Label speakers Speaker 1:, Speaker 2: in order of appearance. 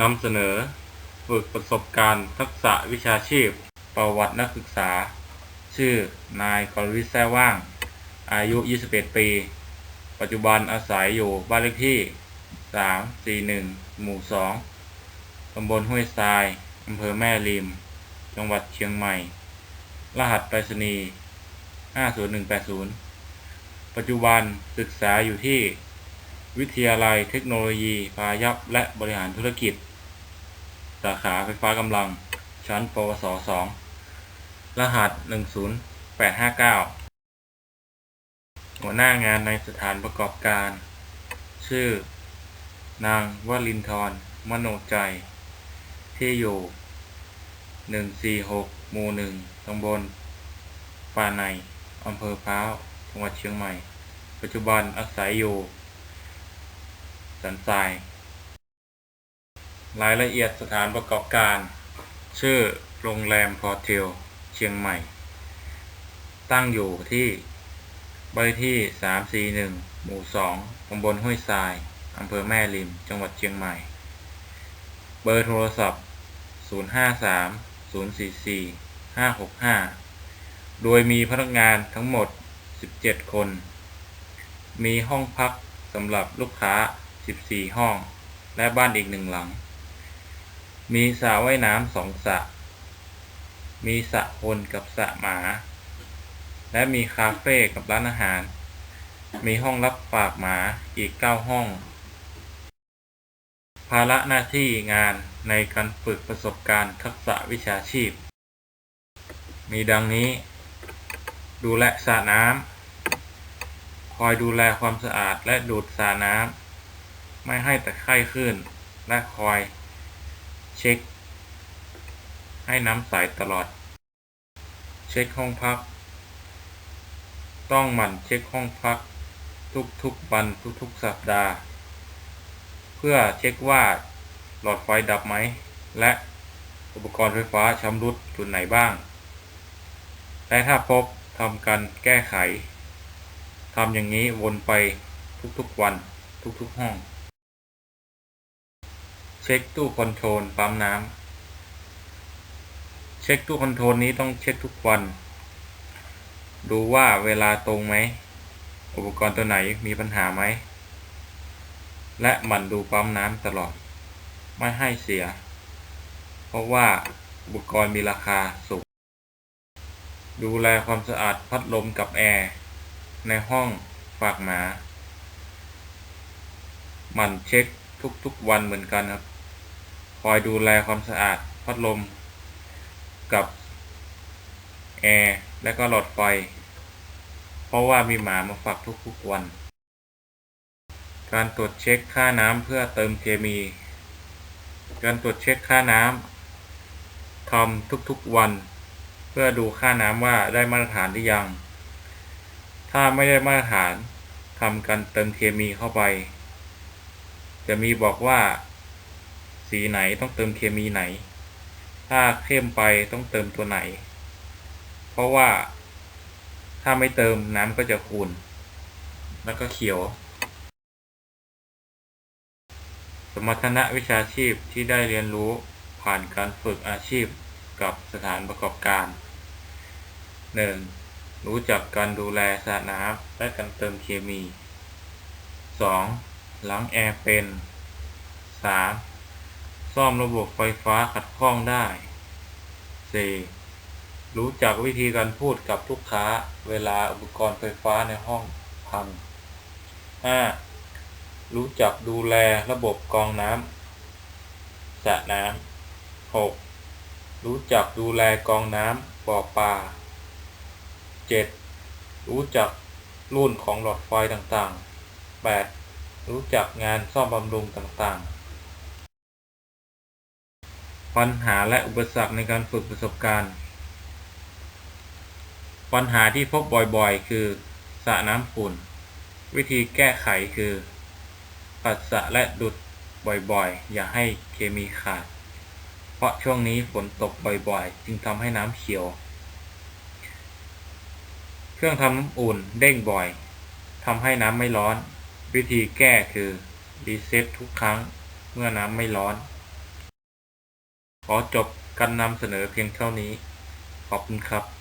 Speaker 1: นำเสนอ ฝึกประสบการณ์ทักษะวิชาชีพ ประวัตินักศึกษา ชื่อนายกรวิแท้ว่าง อายุ 21 ปี ปัจจุบันอาศัยอยู่บ้านเลขที่ 341 หมู่ 2 ตำบลห้วยทรายอำเภอแม่ริม จังหวัดเชียงใหม่ รหัสไปรษณีย์50180 ปัจจุบันศึกษาอยู่ที่ วิทยาลัยเทคโนโลยี พายัพและบริหารธุรกิจ สาขาไฟฟ้ากำลัง ชั้น ปวส 2 รหัส 10859 หัวหน้างานในสถานประกอบการ ชื่อ นางวลินทร์มโนใจ ที่อยู่ 146 หมู่ 1 ตำบลป่าในอำเภอพร้าว จังหวัดเชียงใหม่ ปัจจุบันอาศัยอยู่ สันทราย รายละเอียดสถานประกอบการ ชื่อโรงแรมพอเทลเชียงใหม่ ตั้งอยู่ที่บ้านที่ 341 หมู่ 2 ตำบลห้วยทราย อำเภอแม่ริม จังหวัดเชียงใหม่ เบอร์โทรศัพท์ 053 044 565 โดยมีพนักงานทั้งหมด 17 คน มีห้องพักสำหรับลูกค้า 14 ห้อง และบ้านอีกหนึ่งหลัง มีสระว่ายน้ำสองสระ มีสระคนกับสระหมา และมีคาเฟ่กับร้านอาหาร มีห้องรับฝากหมาอีก 9 ห้อง ภาระหน้าที่งานในการฝึกประสบการณ์ทักษะวิชาชีพ มีดังนี้ ดูแลสระน้ำคอยดูแลความสะอาดและดูดสระน้ำ ไม่ให้ตะไคร่ขึ้น และคอย เช็ค ให้น้ำใสตลอด เช็คห้องพัก ต้องหมั่นเช็คห้องพัก ทุกๆวันทุกๆสัปดาห์ เพื่อเช็คว่าหลอดไฟดับไหม และอุปกรณ์ไฟฟ้าชำรุดจุดไหนบ้าง และถ้าพบทำการแก้ไขทำอย่างนี้วนไปทุกๆวันทุกๆห้อง ช็คตู้คอนโทรลปั๊มน้ำเช็คตู้คอนโทรลนี้ต้องเช็คทุกวัน ดูว่าเวลาตรงไหม อุปกรณ์ตัวไหนมีปัญหาไหม และหมั่นดูปั๊มน้ำตลอด ไม่ให้เสีย เพราะว่าอุปกรณ์มีราคาสูง ดูแลความสะอาดพัดลมกับแอร์ ในห้องฝากหมา หมั่นเช็คทุกๆวันเหมือนกันครับ คอยดูแลความสะอาดพัดลม กับแอร์และก็หลอดไฟ เพราะว่ามีหมามาฝากทุกๆวัน การตรวจเช็คค่าน้ำเพื่อเติมเคมี การตรวจเช็คค่าน้ำทำทุกๆวัน เพื่อดูค่าน้ำว่าได้มาตรฐานหรือยัง ถ้าไม่ได้มาตรฐานทำการเติมเคมีเข้าไป จะมีบอกว่า สีไหนต้องเติมเคมีไหน ถ้าเข้มไปต้องเติมตัวไหน เพราะว่าถ้าไม่เติมน้ำก็จะขุ่นแล้วก็เขียว สมรรถนะวิชาชีพที่ได้เรียนรู้ผ่านการฝึกอาชีพกับสถานประกอบการ 1. รู้จักการดูแลสระน้ำและการเติมเคมี 2. ล้างแอร์เป็น 3. ซ่อมระบบไฟฟ้าขัดข้องได้ 4. รู้จักวิธีการพูดกับลูกค้าเวลาอุปกรณ์ไฟฟ้าในห้องพัง 5. รู้จักดูแลระบบกรองน้ำสระน้ำ 6. รู้จักดูแลกรองน้ำบ่อปลา 7. รู้จักรุ่นของหลอดไฟต่างๆ 8. รู้จักงานซ่อมบำรุงต่างๆ ปัญหาและอุปสรรคในการฝึกประสบการณ์ ปัญหาที่พบบ่อยๆ คือสระน้ำขุ่น วิธีแก้ไขคือ ปัดสระและดุดบ่อยๆ อย่าให้เคมีขาด เพราะช่วงนี้ฝนตกบ่อยๆ จึงทำให้น้ำเขียว เครื่องทำน้ำอุ่นเด้งบ่อยทำให้น้ำไม่ร้อน วิธีแก้คือรีเซ็ตทุกครั้งเมื่อน้ำไม่ร้อน ขอจบการนำเสนอเพียงเท่านี้ ขอบคุณครับ